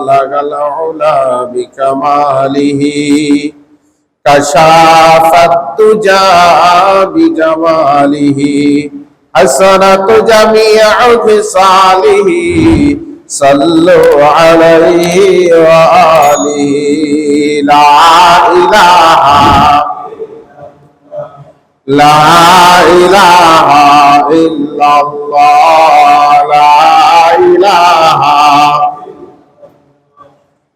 بلغ العلا بكماله كشاف الدجى بجماله حسنت جميع خصاله صلوا عليه وآله لا إله لا إله إلا الله لا إله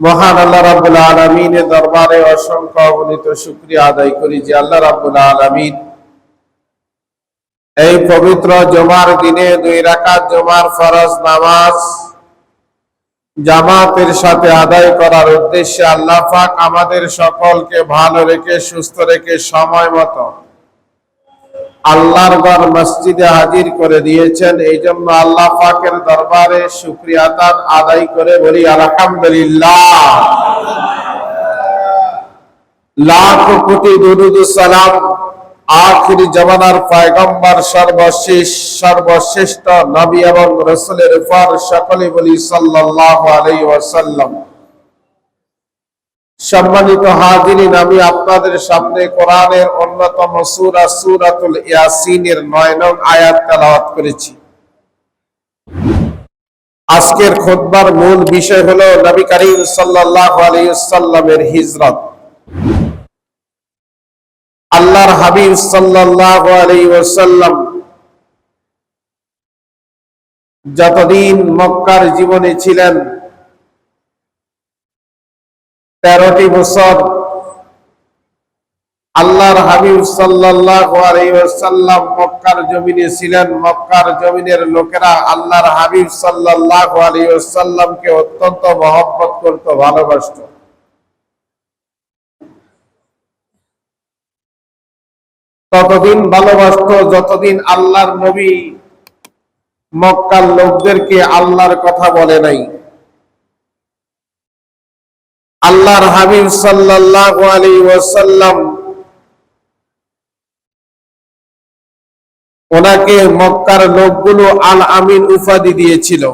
মহান আল্লাহ দরবারে অসংখ্য আদায় করি যে আল্লাহ এই পবিত্র জমার দিনে দুই রাকাত জমার ফরজ নামাজ জামাতের সাথে আদায় করার উদ্দেশ্যে আল্লাহ পাক আমাদের সকলকে ভালো রেখে, সুস্থ রেখে সময় মতো আল্লাহর ঘর মসজিদে হাজির করে দিয়েছেন। এই জন্য আল্লাহ পাকের দরবারে শুক্রিয়া তার আদায় করে বলি, আলহামদুলিল্লাহ। লাখ কোটি দুরুদ সালাম আখির জমানার পয়গম্বর, সর্বশেষ, সর্বশ্রেষ্ঠ নবী এবং রসুলের উপর সকলে বলি, সাল্লাল্লাহু আলাইহি ওয়াসাল্লাম। সম্মানিত হাজিরিন, আমি আপনাদের সামনে কোরআনের অন্যতম সূরা, সূরাতুল ইয়াসিনের 9 নং আয়াত তেলাওয়াত করেছি। আজকের খুতবার মূল বিষয় হলো নবী করিম সাল্লাল্লাহু আলাইহি ওয়াসাল্লামের হিজরত। আল্লাহর হাবিব সাল্লাল্লাহু আলাইহি ওয়াসাল্লাম যতদিন মক্কার জীবনে ছিলেন তেরোটি বছর আল্লাহর হাবিব ওয়াসাল্লাম মক্কার জমিনে ছিলেন। মক্কার জমিনের লোকেরা আল্লাহর হাবিব সাল্লাল্লাহু আলাইহি ওয়াসাল্লামকে অত্যন্ত মহব্বত করত, ভালোবাসতো। ততদিন ভালোবাসত, যতদিন আল্লাহর নবী মক্কার লোকদেরকে আল্লাহর কথা বলে নাই। আল্লাহর হাবিব সাল্লাল্লাহু আলাইহি ওয়াসাল্লাম ওনাকে মক্কার লোকগুলো আল আমিন উপাধি দিয়েছিল।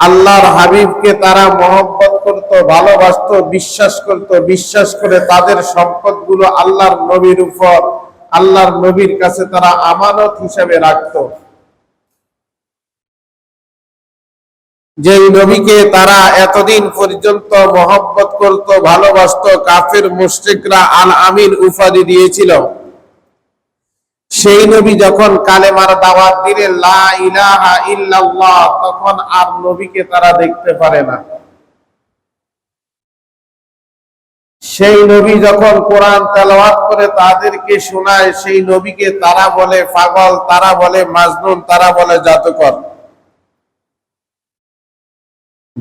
আল্লাহর হাবিবকে তারা মহব্বত করত, ভালোবাসত, বিশ্বাস করত, বিশ্বাস করে তাদের সম্পদগুলো আল্লাহর নবীর উপর, আল্লাহর নবীর কাছে তারা আমানত হিসাবে রাখত। যে নবীকে তারা এতদিন পর্যন্ত মহব্বত করত, ভালোবাসত, কাফের মুশরিকরা আল আমিন উপাধি দিয়েছিল। সেই নবী যখন কালেমার দাওয়াত দিলে লা ইলাহা ইল্লাল্লাহ তখন আর নবীকে তারা দেখতে পারে না। সেই নবী যখন কোরআন তেলাওয়াত করে তাদেরকে শোনায়, সেই নবীকে তারা বলে পাগল, তারা বলে মাজনুন, তারা বলে জাতকর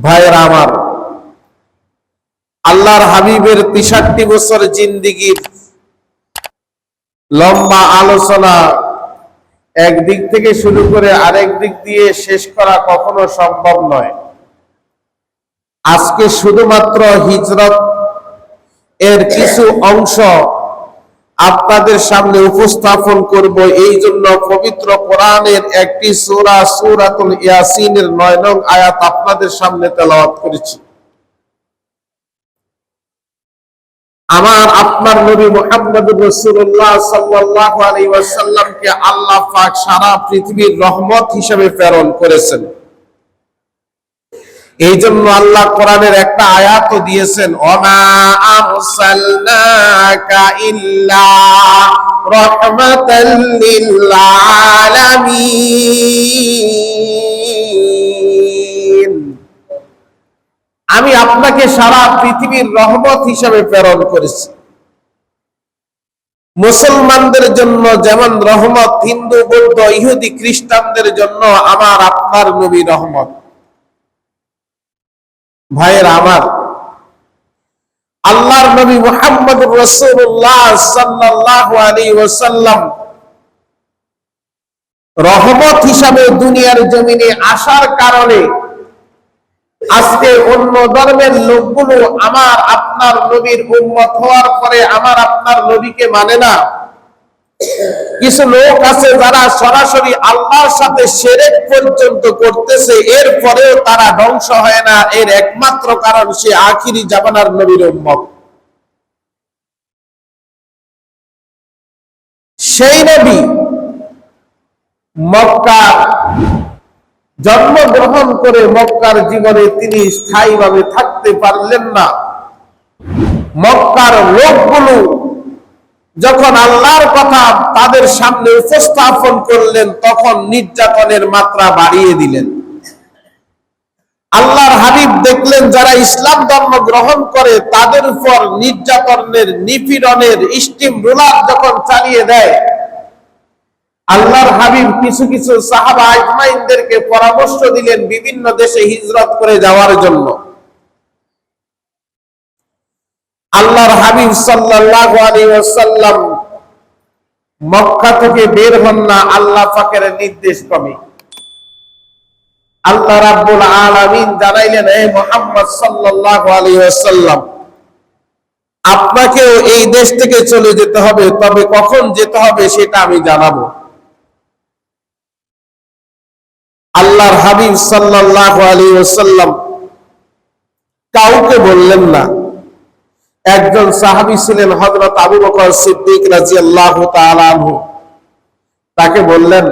ভাইয়ের আমার, আল্লাহর হাবিবের তিষট্টি বছর জিন্দিগির লম্বা আলোচনা একদিক থেকে শুরু করে আরেক দিক দিয়ে শেষ করা কখনো সম্ভব নয়। আজকে শুধুমাত্র হিজরত এর কিছু অংশ আপনাদের সামনে উপস্থাপন করব এই জন্য পবিত্র কোরআনের একটি সূরা, সূরাতুল ইয়াসিনের 9 নং আয়াত আপনাদের সামনে তেলাওয়াত করেছি। আমার আপনার নবী মুহাম্মদুর রাসূলুল্লাহ সাল্লাল্লাহু আলাইহি ওয়াসাল্লামকে আল্লাহ পাক সারা পৃথিবীর রহমত হিসেবে প্রেরণ করেছেন। এই জন্য আল্লাহ কোরআনের একটা আয়াত দিয়েছেন, ওমা আরসালনাকা ইল্লা রাহমাতাল লিল আলামিন আমি আপনাকে সারা পৃথিবীর রহমত হিসেবে প্রেরণ করেছি। মুসলমানদের জন্য যেমন রহমত, হিন্দু, বৌদ্ধ, ইহুদি, খ্রিস্টানদের জন্য আমার আপনার নবী রহমত। ভাইয়ের আমার। আল্লাহর নবী মুহাম্মদ রসুল্লাহ সাল্লাল্লাহু আলাইহি ওয়াসাল্লাম রহমত হিসাবে দুনিয়ার জমিনে আসার কারণে আজকে অন্য ধর্মের লোকগুলো আমার আপনার নবীর উন্মত হওয়ার পরে আমার আপনার নবীকে মানে না। কিছু লোক আছে যারা সরাসরি আল্লাহর সাথে সেরেক পর্যন্ত করতেছে এর পরেও তারা ধ্বংস হয় না। এর একমাত্র কারণ সে আখিরি জামানার নবীর উম্মত। সেই নবী মক্কার জন্মগ্রহণ করে মক্কার জীবনে তিনি স্থায়ীভাবে থাকতে পারলেন না। মক্কার লোকগুলো যখন আল্লাহর কথা তাদের সামনে উপস্থাপন করলেন, তখন নির্যাতনের মাত্রা বাড়িয়ে দিলেন। আল্লাহর হাবিব দেখলেন, যারা ইসলাম ধর্ম গ্রহণ করে, তাদের উপর নির্যাতনের নিপীড়নের স্টিম রুলার যখন চালিয়ে দেয়, আল্লাহর হাবিব কিছু কিছু সাহাবা আজমাইনদেরকে পরামর্শ দিলেন বিভিন্ন দেশে হিজরত করে যাওয়ার জন্য। আল্লাহর হাবিব সাল্লাল্লাহু আলাইহি ওয়াসাল্লাম মক্কা থেকে বের হন না, আল্লাহ পাকের নির্দেশ কমে আল্লাহ রাব্বুল আলামিন জানাইলেন হে মুহাম্মদ সাল্লাল্লাহু আলাইহি ওয়াসাল্লাম, আপনাকেও এই দেশ থেকে চলে যেতে হবে, তবে কখন যেতে হবে সেটা আমি জানাব। আল্লাহর হাবিব সাল্লাল্লাহু আলাইহি ওয়াসাল্লাম কাউকে বললেন না। একজন সাহাবী ছিলেন হযরত আবু বকর সিদ্দিক তাআলা আনহু। তাকে বললেন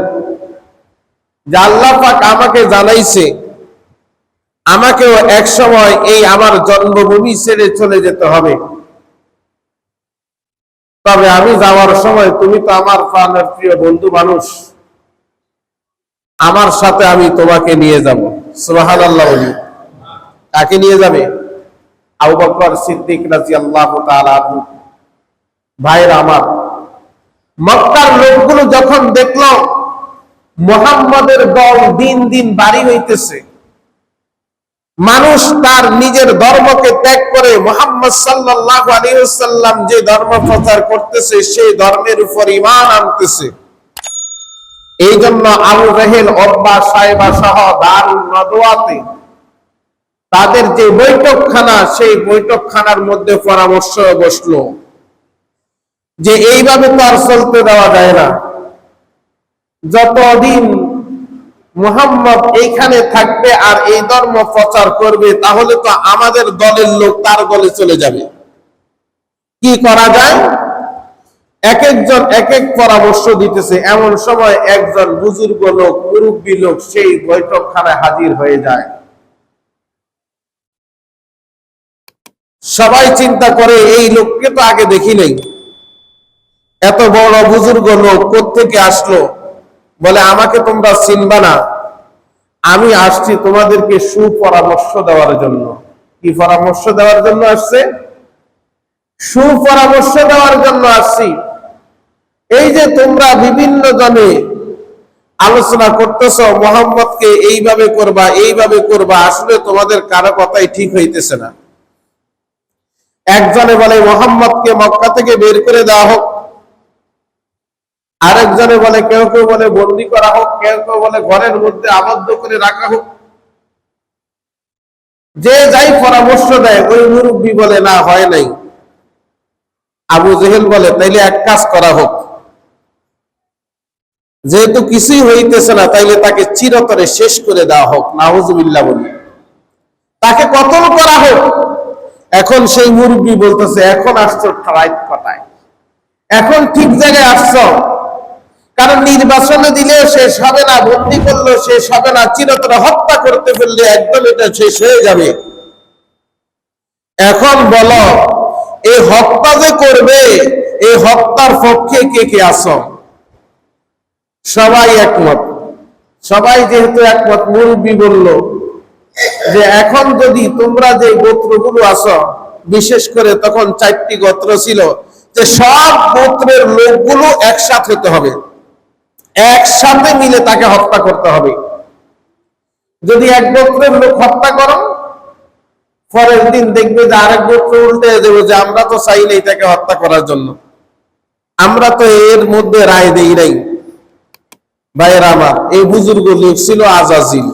আল্লাহ আমাকে জানাইছে, আমাকেও এক সময় এই আমার জন্মভূমি ছেড়ে চলে যেতে হবে। তবে আমি যাওয়ার সময় তুমি তো আমার প্রাণের প্রিয় বন্ধু মানুষ। আমার সাথে আমি তোমাকে নিয়ে যাব। সুবাহান আল্লাহ কাকে নিয়ে যাবে? লোকগুলো যখন দেখল, মোহাম্মদের দল দিন দিন বাড়ি হইতেছে, মানুষ তার নিজের ধর্মকে ত্যাগ করে মোহাম্মদ সাল্লাহ আলিয়াল্লাম যে ধর্ম প্রচার করতেছে, সেই ধর্মের উপর ইমান আনতেছে। এই জন্য আবু রেহেল অব্বা সাহেবা সহ দারুল নদোয়াতে তাদের যে বৈঠকখানা, সেই বৈঠকখানার মধ্যে পরামর্শ বসল যে এইভাবে তো আর চলতে দেওয়া যায় না। যতদিন মুহাম্মদ এইখানে থাকবে আর এই ধর্ম প্রচার করবে, তাহলে তো আমাদের দলের লোক তার দলে চলে যাবে। কি করা যায়? এক একজন এক এক পরামর্শ দিতেছে। এমন সময় একজন বুজুর্গ লোক, মুরব্বী লোক, সেই বৈঠকখানায় হাজির হয়ে যায়। সবাই চিন্তা করে, এই লোককে তো আগে দেখি নেই। এত বড় বুজুর্গ লোক কোথেকে আসলো? বলে, আমাকে তোমরা চিনবা না। আমি আসছি তোমাদেরকে সুপরামর্শ দেওয়ার জন্য। কি পরামর্শ দেওয়ার জন্য আসছে? সুপরামর্শ দেওয়ার জন্য আসছি। এই যে তোমরা বিভিন্ন জনে আলোচনা করতেছ, মোহাম্মদকে এইভাবে করবা এইভাবে করবা, আসলে তোমাদের কারও কথাই ঠিক হইতেছে না। একজনে বলে, মোহাম্মদকে মক্কা থেকে বের করে দেওয়া হোক। আরেকজনে বলে, কেউ কেউ বলে, বন্দি করা হোক, কেউ কেউ বলে, ঘরের মধ্যে আবদ্ধ করে রাখা হোক। যে যাই পরামর্শ দেয়, ওই মুরব্বী বলে, না, হয় নাই। আবু জেহেল বলে, তাইলে এক কাজ করা হোক। যেহেতু কিছুই হইতেছে না, তাইলে তাকে চিরতরে শেষ করে দেওয়া হোক। নাহুজুবিল্লাহ বলি। তাকে কতল করা হোক? এখন সেই মুরব্বী বলতেছে, এখন আসছো রাইট কথায় এখন ঠিক জায়গায় আসছো। কারণ নির্বাচনে দিলে শেষ হবে না বন্দি করলে শেষ হবে না, চিরতরে হত্যা করতে ফেললে একদম এটা শেষ হয়ে যাবে। এখন বলো, এই হত্যা যে করবে, এই হত্যার পক্ষে কে কে আছো? সবাই একমত। সবাই যেহেতু একমত, মুরব্বী বলল যে এখন যদি তোমরা যে গোত্রগুলো আছো, বিশেষ করে তখন চারটি গোত্র ছিল, যে সব গোত্রের লোকগুলো একসাথে হতে হবে। একসাথে মিলে তাকে হত্যা করতে হবে। যদি এক গোত্রের লোক হত্যা করো, পরের দিন দেখবে যে আরেক গোত্র উল্টে দেবে যে আমরা তো চাই নাই তাকে হত্যা করার জন্য। আমরা তো এর মধ্যে রায় দেই নাই। ভাইয়ের আমার, এই বুজুর্গ লোক ছিল আজাজিল।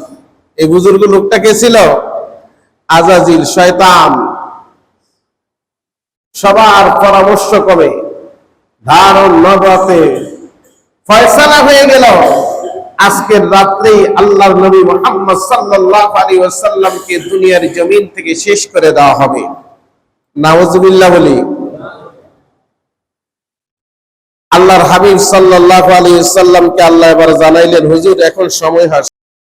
এই বুজুর্গ লোকটা কে ছিল? আজাজিল শয়তান। সবার পরামর্শ করে ধারণ নবাতে ফয়সালা হয়ে গেল। আজকের রাত্রেই আল্লাহর নবী মুহাম্মদ সাল্লাল্লাহু আলাইহি ওয়াসাল্লামকে দুনিয়ার জমিন থেকে শেষ করে দেওয়া হবে। নাউজুবিল্লাহ বলি। আল্লাহর হাবিব সাল্লাল্লাহু আলাইহি ওয়াসাল্লামকে আল্লাহ এবার জানাইলেন, হুজুর, এখন সময় হয়